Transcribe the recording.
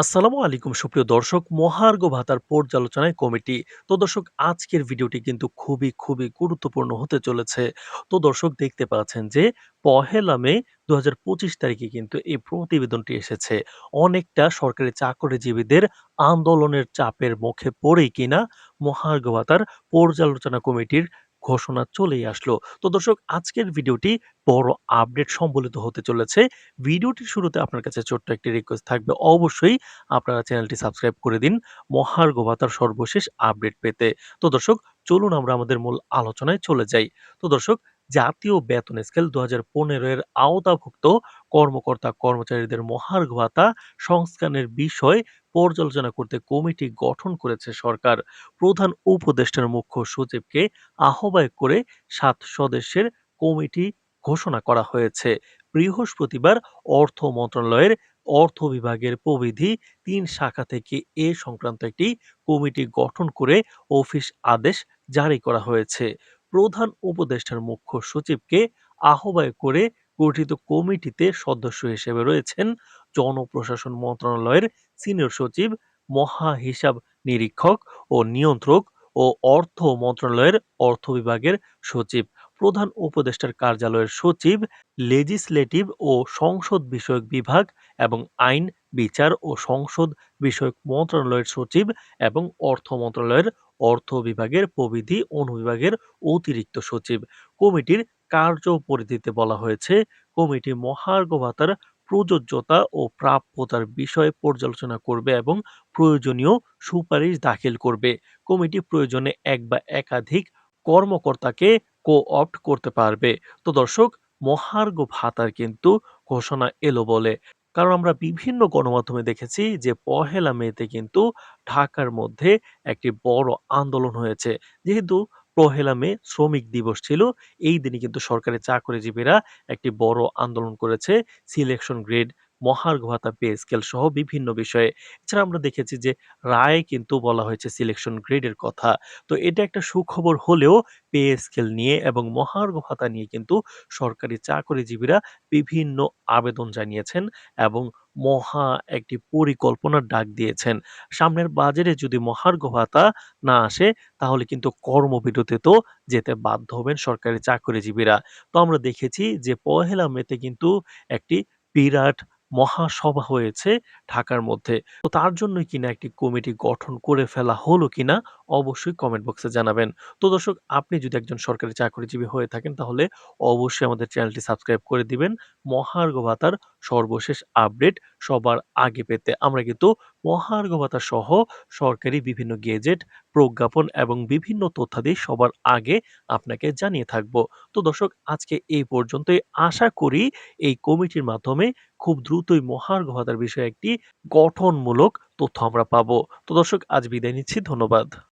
আসসালামু আলাইকুম। সুপ্রিয় দর্শক, মহার্ঘ ভাতার পর্যালোচনায় কমিটি। তো দর্শক, আজকের ভিডিওটি কিন্তু খুবই খুবই গুরুত্বপূর্ণ হতে চলেছে। তো দর্শক, দেখতে পাচ্ছেন যে পহেলা মে দু হাজার পঁচিশ তারিখে কিন্তু এই প্রতিবেদনটি এসেছে। অনেকটা সরকারি চাকরিজীবীদের আন্দোলনের চাপের মুখে পড়েই কিনা মহার্ঘ ভাতার পর্যালোচনা কমিটির ঘোষণা চলেই আসলো। তো দর্শক, আজকের ভিডিওটি বড় আপডেট সম্বলিত হতে চলেছে। ভিডিওটির শুরুতে আপনার কাছে ছোট্ট একটি রিকোয়েস্ট থাকবে। অবশ্যই আপনারা চ্যানেলটি সাবস্ক্রাইব করে দিন মহার্ঘ ভাতার সর্বশেষ আপডেট পেতে। তো দর্শক, চলুন আমরা আমাদের মূল আলোচনায় চলে যাই। তো দর্শক জাতীয় বেতন স্কেল দু হাজার এর আওতাভুক্ত কর্মকর্তা কর্মচারীদের মহার্ঘ ভাতা সংস্কারের বিষয় পর্যালোচনা করতে কমিটি গঠন করেছে সরকার। প্রধান উপদেষ্টার মুখ্য সচিবকে আহ্বায়ক করে সাত সদস্যের কমিটি ঘোষণা করা হয়েছে। বৃহস্পতিবার অর্থ মন্ত্রণালয়ের অর্থ বিভাগের প্রবিধি তিন শাখা থেকে এ সংক্রান্ত একটি কমিটি গঠন করে অফিস আদেশ জারি করা হয়েছে। প্রধান উপদেষ্টার মুখ্য সচিবকে আহ্বায়ক করে গঠিত কমিটিতে সদস্য হিসেবে রয়েছেন জনপ্রশাসন মন্ত্রণালয়ের সিনিয়র সচিব মহা হিসাব নিরীক্ষক ও নিয়ন্ত্রক ও অর্থ মন্ত্রণালয়ের অর্থ বিভাগের সচিব। প্রধান উপদেষ্টার কার্যালয়ের সচিব লেজিসলেটিভ ও সংসদ বিষয়ক বিভাগ এবং আইন, বিচার ও সংসদ বিষয়ক মন্ত্রণালয়ের সচিব এবং অর্থ মন্ত্রণালয়ের অর্থ বিভাগের প্রবিধি অনুবিভাগের অতিরিক্ত সচিব। কমিটির কার্য পরিধিতে বলা হয়েছে, কমিটি মহার্ঘ ভাতার প্রযোজ্যতা ও প্রাপ্যতার বিষয়ে পর্যালোচনা করবে এবং প্রয়োজনীয় সুপারিশ দাখিল করবে। কমিটি প্রয়োজনে এক বা একাধিক কর্মকর্তাকে কো-অপ্ট করতে পারবে। তো দর্শক, মহার্ঘ ভাতার কিন্তু ঘোষণা এলো বলে। কারণ আমরা বিভিন্ন গণমাধ্যমে দেখেছি যে, পহেলা মেতে কিন্তু ঢাকার মধ্যে একটি বড় আন্দোলন হয়েছে। যেহেতু পহেলা মে শ্রমিক দিবস ছিল, এই দিনে কিন্তু সরকারি চাকরিজীবীরা একটি বড় আন্দোলন করেছে সিলেকশন গ্রেড মহার্ঘ ভাতা পে স্কেল সহ বিভিন্ন বিষয়ে। এছাড়া আমরা দেখেছি যে রায় কিন্তু বলা হয়েছে সিলেকশন গ্রেডের কথা। তো এটা একটা সুখবর হলেও পে স্কেল নিয়ে এবং মহার্ঘ ভাতা নিয়ে কিন্তু সরকারি চাকরিজীবীরা বিভিন্ন আবেদন জানিয়েছেন এবং মহা একটি পরিকল্পনার ডাক দিয়েছেন। সামনের বাজারে যদি মহার্ঘ ভাতা না আসে, তাহলে কিন্তু কর্মবিরতি তো যেতে বাধ্য হবেন সরকারি চাকরিজীবীরা। তো আমরা দেখেছি যে পহেলা মেতে কিন্তু একটি বিরাট মহাসভা হয়েছে ঢাকার মধ্যে। তো তার জন্যই কিনা একটি কমিটি গঠন করে ফেলা হলো কিনা অবশ্যই কমেন্ট বক্সে জানাবেন। তো দর্শক, আপনি যদি একজন সরকারি চাকরিজীবী হয়ে থাকেন তাহলে অবশ্যই আমাদের চ্যানেলটি সাবস্ক্রাইব করে দিবেন। মহার্ঘ ভাতার সর্বশেষ আপডেট সবার আগে পেতে আমরা কিন্তু মহার্ঘ ভাতা সহ সরকারি বিভিন্ন গেজেট প্রজ্ঞাপন এবং বিভিন্ন তথ্যাদি সবার আগে আপনাকে জানিয়ে থাকব। তো দর্শক, আজকে এই পর্যন্তই। আশা করি এই কমিটির মাধ্যমে খুব দ্রুতই মহার্ঘ ভাতার বিষয়ে একটি গঠনমূলক তথ্য আমরা পাবো। তো দর্শক, আজ বিদায় নিচ্ছি। ধন্যবাদ।